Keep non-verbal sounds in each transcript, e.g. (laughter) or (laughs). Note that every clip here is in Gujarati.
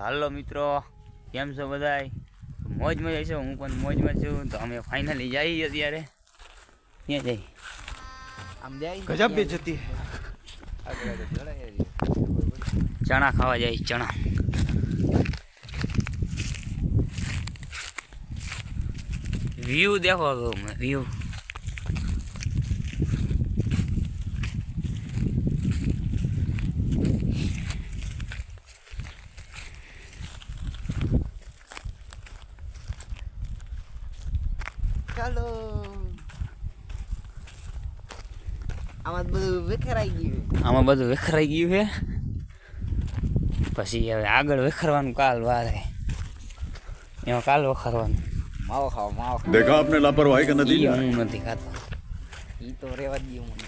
હાલો મિત્રો કેમ છો બધાય? મોજમાં છે હું પણ મોજમાં છું. તો અમે ફાઇનલી જઈએ અત્યારે. ત્યાં જઈ આમ જાય ગજબ બેજતી આગળ આગળ જણાય જ. ચણા ખાવા જાય ચણા. વ્યૂ દેખો વ્યૂ આમાં તો બધું વિખરાઈ ગયું આમાં બધું વેખરાઈ ગયું છે પછી હવે આગળ વેખરવાનું કાલ વારે એમાં કાલ વખરવાનું માવો ખાઓ માવો ખાઓ देखा आपने लापरवाही का ઈ नतीजा હું નથી ખાતો ઈ તો રેવા દઈએ મને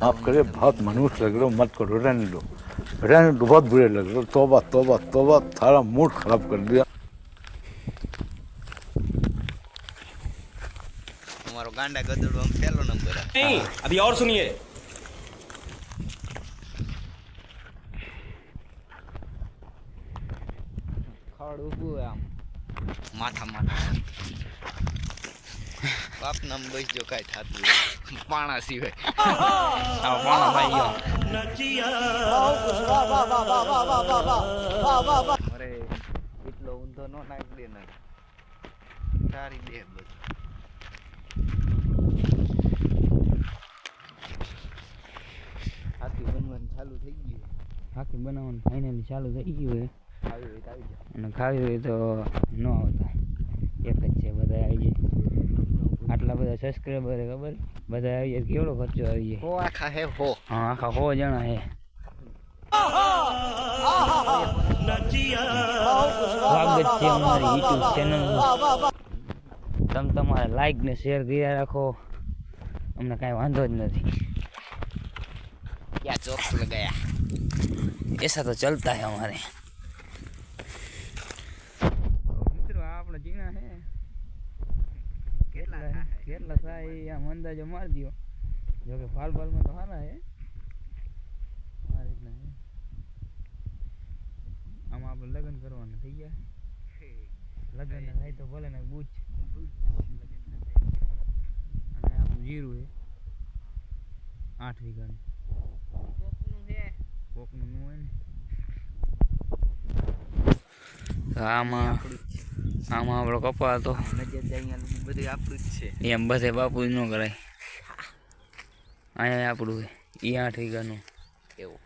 आप करे बहुत मनुष्य लग रहे हो मत करो रहने दो रहने दो बहुत बुरे लग रहे हो तोबा तोबा तोबा सारा मूड खराब कर दिया અમારો ગાંડા ગદડો આમ પહેલો નંબર આ. नहीं अभी और सुनिए ખડ ઊભું હોય આમ માથા માથા બાપ નામ બસ જો કાંઈ થતું હોય. પાણા સિવાય આ પાણા ભાઈ ગયો અરે એટલો ઊંધો નો નાખ દે ને તારી દે ચાલુ થઈ ગયું હાકી બનાવવાનું ફાઇનલી ચાલુ થઈ ગયું છે. અને ખાવી હોય તો ન આવતા. એક જ છે બધા આવી જાય. આટલા બધા સબસ્ક્રાઈબર ખબર? બધા આવી જાય. કેવડો ખર્ચો આવી જાય? હો આખા હે હો. હા આખા હો જણા હે. સ્વાગત છે અમારી યુટ્યુબ ચેનલ તમે તમારા લાઈક ને શેર કર્યા રાખો. અમને કાંઈ વાંધો જ નથી. ક્યાં ચોક્સ લગાયા ऐसा तो चलता है हमारे મિત્રો આ આપણા જીણા હે કેટલા હે? કેટલા થાય એ આમ અંદાજો મારી દ્યો જો કે ફાલ ફાલમાં તો સારા હે આ રીતના હે આમાં આપણે લગ્ન કરવાના થઈ ગયા લગ્ન ના થાય તો ભલે ને બૂચ અને આપણું જીરું હે આઠ વીઘાનું કોકનું નું હોય ને. આમાં આમાં આપણો કપા હતો. એમ બધે બાપુ ન કરાય. અહીંયા આપણું એ આઠ વીઘાનું એવું.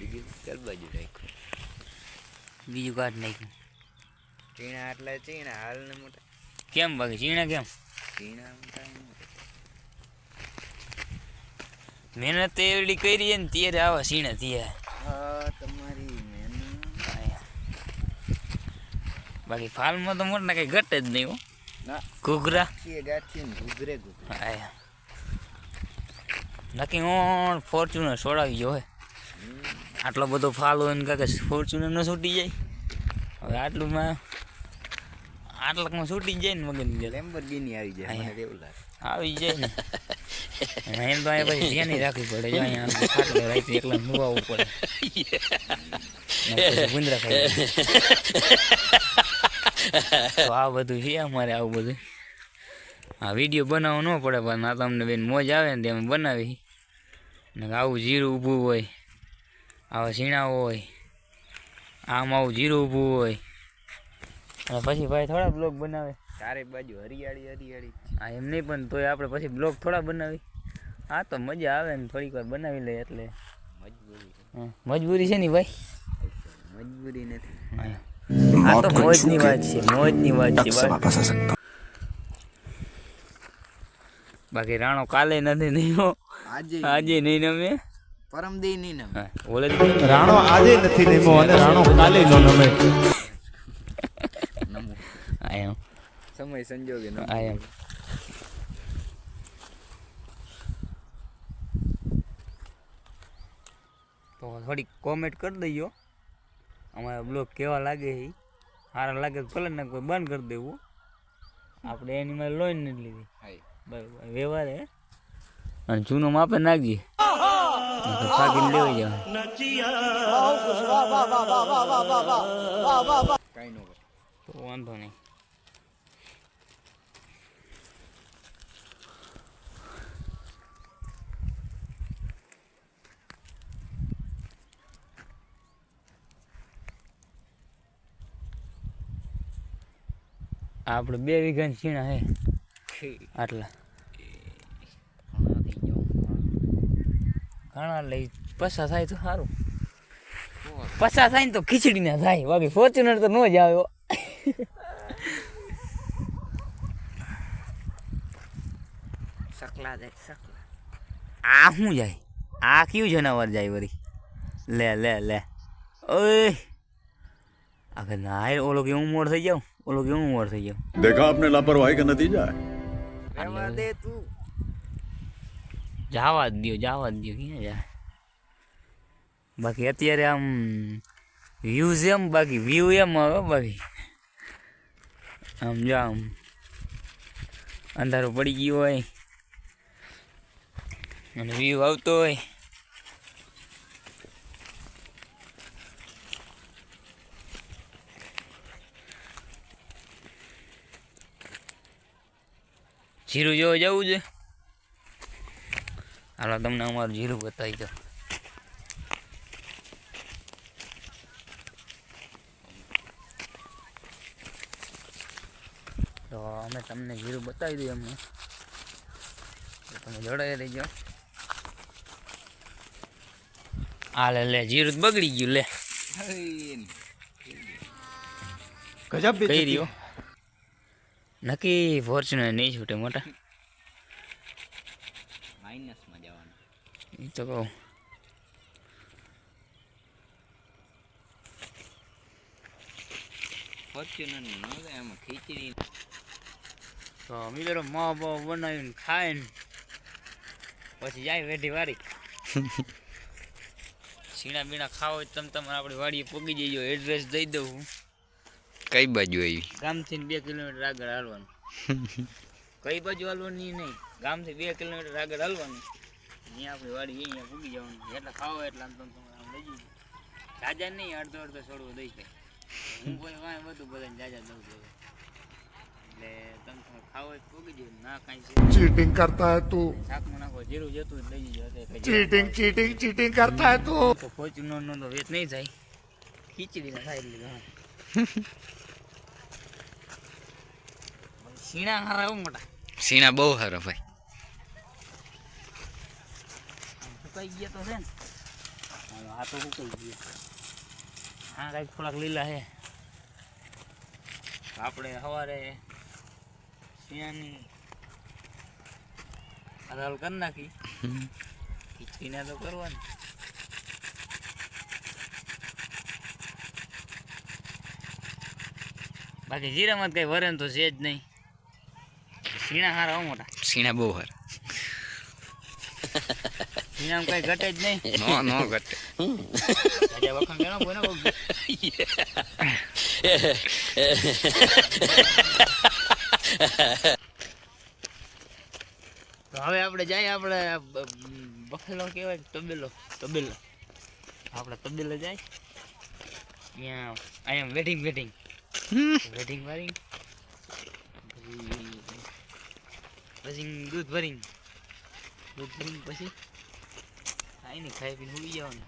બીજું બાજુ રાખ્યું. બીજું કાઢ નાખ્યું. ચીણા આટલા ચીણા હાલ ને મોટા. કેમ બાકી? ચીણા કેમ? ચીણા મોટા ને મોટા. મહેનત એવડી કરી ને ત્યારે આવા સીણા થયા. તમારી બાકી ફાલમાં તો મોટા કઈ ઘટે જ નહીં ઘૂઘરા. ઘૂઘરે ઘૂઘરા. નક્કી હું ફોર્ચ્યુનર છોડાવી ગયો આટલો બધો ફાલ હોય ને કાંઈ ફોર્ચ્યુનર ન છૂટી જાય. હવે આટલું માં આટલાકમાં છૂટી જાય ને મગન લેમ્બોર્ગિની આવી જાય આવી જાય ને. (laughs) એમ તો અહીંયા પછી ધ્યાન રાખવી પડે. જો અહીંયા ખાટલો રાખી એકલા નુવાવું પડે. ગુંદરા ખાઈ તો આ બધું છે અમારે આવું બધું. આ વીડિયો બનાવવો ન પડે પણ આ તમને બેન મોજ આવે ને તેમ બનાવી. ને આવું જીરું ઊભું હોય, આવા ઝીણા હોય, આમ આવું જીરું ઊભું હોય. અને પછી ભાઈ થોડા બ્લોગ બનાવે. ચારે બાજુ હરિયાળી હરિયાળી. હા એમ નહીં પણ તોય આપણે પછી બ્લોગ થોડા બનાવી. હા તો મજા આવે ને થોડીક વાર બનાવી લઈએ એટલે. મજબૂરી. મજબૂરી છે ને ભાઈ? મજબૂરી નથી. આ તો મોજની વાત છે મોજની વાત છે બાકી રાણો કાલે નથી નહીં હો આજે આજે નહીં નમે પરમ દી નહીં નમે ઓલે રાણો આજે નથી નમો અને રાણો કાલે નો નમે. નમો. આ એમ. સમય સંજોગે આ એમ. તો થોડીક કોમેન્ટ કરી દઈયો અમારા બ્લોગ કેવા લાગે છે સારા લાગે તો ભલે ને કોઈ બંધ કરી દેવું. આપણે એની મારે લોન નથી લીધી. બરાબર વ્યવહાર હે. અને જૂનો માપે નાખજે. ફાગીને લેવાઈ જાવ કાંઈ ન તો વાંધો નહીં. આપણે બે વીઘાની છીણા હે. આટલા. ઘણા લઈ પસાર થાય તો સારું. પસા થાય ને તો ખીચડી ના થાય. બાકી ફોર્ચ્યુનર તો ન જ આવ્યો સકલા જાય સકલા. આ શું જાય? આ કયું જનાવર જાય વળી? લે લે લે. ઓય. આગળ ના ઓલો કેવું મોડ થઈ જાવ ઓલો કે હું થઈ ગયો. દેખા આપને લાપરવાહી કા નતીજા રહેવા દે તું. જવા જ દયો જવા જ દયો ક્યાં બાકી અત્યારે આમ વ્યૂઝ એમ બાકી વ્યૂ એમ આવે બાકી. આમ જો આમ અંધારો પડી ગયો હોય અને વ્યૂ આવતો હોય. જીરું જોવા જવું છે. હાલો તમને અમારું જીરું બતાવી દો તો અમે તમને જીરું બતાવી દઈએ અમને તમે જોડાઈ રહીજો. આ લે લે જીરું તો બગડી ગયું લે. ગજબ કઈ રહ્યો? નક્કી ફોર્ચ્યુનર નહીં છૂટે મોટા. માઇનસમાં જવાનું. એ તો કહું. ફોર્ચ્યુનરનું ન જાય એમાં ખીચડી તો મિત્રો મા બાપ બનાવીને ખાઈને પછી જાય વેઢી વારી સીણા (laughs) બીણા ખાવ તમે તમારે આપણી વાડીએ પગી જઈજો એડ્રેસ દઈ દઉં કઈ બાજુ આવી? ગામથી બે કિલોમીટર આગળ હાલવાનું. (laughs) કઈ બાજુ હાલવાની નહીં. ગામથી બે કિલોમીટર આગળ હાલવાનું. અહીંયા આપણી વાડી અહીંયા પૂગી જવાનું. એટલે ખાવો એટલે આમ તમે આમ લઈ જઈએ જાજા નહીં અડધો અડધો છોડવો દઈ જાય. હું કોઈ વાંય બધું બધાને જાજા દઉં છું એટલે તમે તમે ખાવો પૂગી જાય ના કાંઈ ચીટિંગ કરતા હે તું. શાકમાં નાખો જીરું જતું લઈ જઈએ ચીટિંગ ચીટિંગ ચીટિંગ કરતા હે તું. તો કોઈ ચૂનો નો વેત નહીં જાય ખીચડી ના ખાઈ લીધો. શીણા હારા એવું મોટા. સીણા બહુ સારા ભાઈ. સુકાઈ ગયા તો છે ને? આ તો સુકાઈ ગયા? હા કાંઈક થોડાક લીલા છે. આપણે સવારે શિયાની હલાલ કરી નાખી. ખીચડીને તો કરવાની. બાકી જીરામાં કઈ વરણ તો છે જ નહીં. શીણા હારા મોટા. સીણા બહુ સારા શીણામાં કઈ ઘટે જ નહીં. નો નો ઘટે. વખાણ કેનો કોઈનો તો હવે આપણે જાય આપણે બફેલો કહેવાય તબેલો તબેલો. આપણે તબેલો જાય. ત્યાં અહીંયા વેટિંગ વેટિંગ વેટિંગ વારી પછી દૂધ ભરીને. દૂધ ભરીને પછી ખાઈને ખાઈ પીને ઉઈ જવાનું.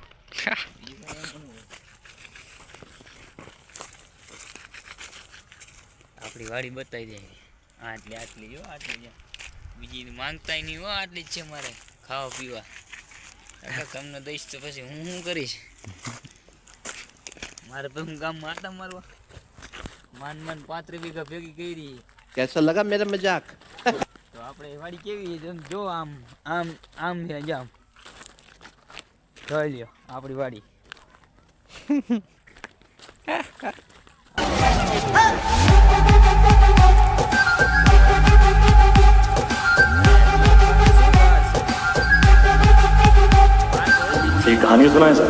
આપણી વાડી બતાવી દે. આટલી આટલી, જો આટલી જો બીજી માંગતા નહીં હો, આટલી જ છે મારે ખાવા પીવા. તમને દઈશ તો પછી હું શું કરીશ? મારે પછી હું ગામમાં આટા મારવા. માન માન પાંત્રી વીઘા ભેગી કરી. કેસો લગા મેરા મજાક. આપણે એ વાડી કેવી છે તમે જો આમ આમ આમ છે જ આમ જોઈ લ્યો આપણી વાડી एक कहानी सुना है सर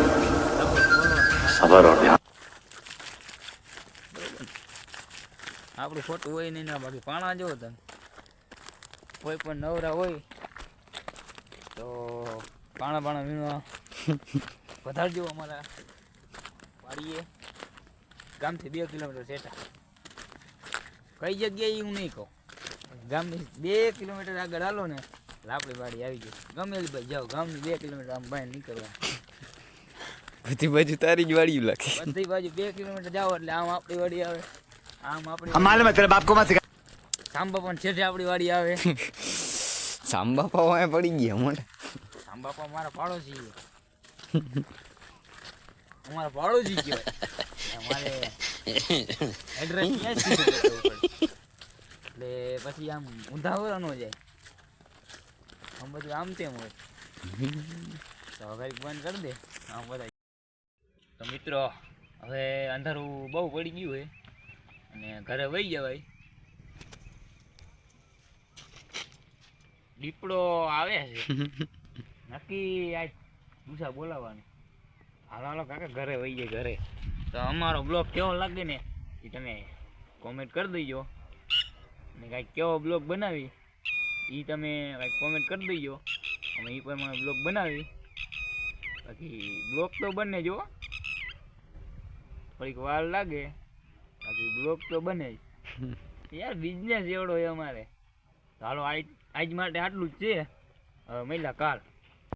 सबर और ध्यान આપણું ખોટું હોય નહીં ના બાકી પાણા જો તમે કોઈ પણ નવરા હોય તો પાણા પાણા વીણવા વધારજો અમારા વાડીએ. ગામથી બે કિલોમીટર સેટા કઈ જગ્યાએ હું નહીં કહું. ગામની બે કિલોમીટર આગળ હાલો ને લાપડી વાડી આવી ગઈ. ગમે ભાઈ જાઓ ગામની બે કિલોમીટર આમ બાય નીકળવા. બધી બાજુ તારી જ વાડી લાગે. બધી બાજુ બે કિલોમીટર જાઓ એટલે આમ આપણી વાડી આવે આમ આપણી માલમ બાપકો માં સાંબા પણ છેઠે આપણી વાડી આવે. (laughs) સાંબા પાવા પડી ગયા મને સાંબા પણ મારા પાડોશી છે. અમારા પાડોશી કહેવાય. અમારે એડ્રેસ ક્યાં ઉપર. એટલે પછી આમ ઊંધા ન જાય. આમ બધું આમ તેમ હોય. તો હવે બંધ કરી દે. આમ બધા. તો મિત્રો હવે અંધારું બહુ પડી ગયું હોય. અને ઘરે વહી જવાય. દીપડો આવે છે. (laughs) નક્કી આજ પૂછા બોલાવવાની. હાલો હાલો કાકા ઘરે વહી જાય ઘરે. તો અમારો બ્લોગ કેવો લાગે ને એ તમે કોમેન્ટ કરી દેજો. ને કાંઈક કેવો બ્લોગ બનાવી એ તમે કાંઈક કોમેન્ટ કરી દેજો. અમે એ પ્રમાણે બ્લોગ બનાવી. બાકી બ્લોગ તો બને જો. થોડીક વાર લાગે. બાકી બ્લોગ તો બને જ. (laughs) યાર બિઝનેસ એવડો હોય અમારે. હાલો આજ આજ માટે આટલું જ છે. મહિલા કાલ.